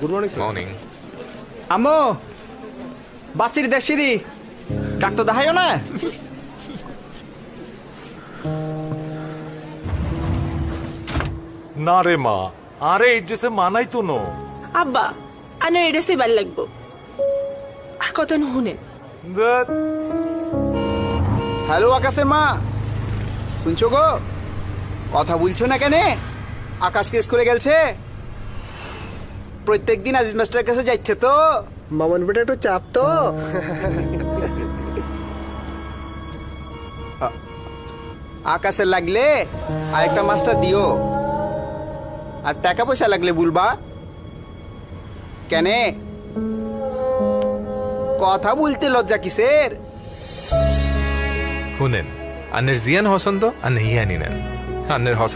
Good morning sir morning আম্মু বাচ্চির দেশি দি। Doctor দেখাইও না। না রে মা আরে এই ড্রেসে মানাই তো নো। আব্বা আনের এটা সেবার লাগবো। আর কত ধ্যাৎ, হ্যালো আকাশের মা। শুনছো গো? কথা বলছো না কেন? আকাশ কেস করে গেছে প্রত্যেক দিন আজিজ মাস্টারের কাছে যাচ্ছে তো। মামন বেটা একটু চাপ তো। আকাশের লাগলে আরেকটা মাস্টার দিও। আর টাকা পয়সা লাগলে বলবা। কেনে? কথা বলতে লজ্জা কিসের? শুনেন আন্নের জিয়ান হসন্ত আর হিয়ানি নেন। আন্নের হসন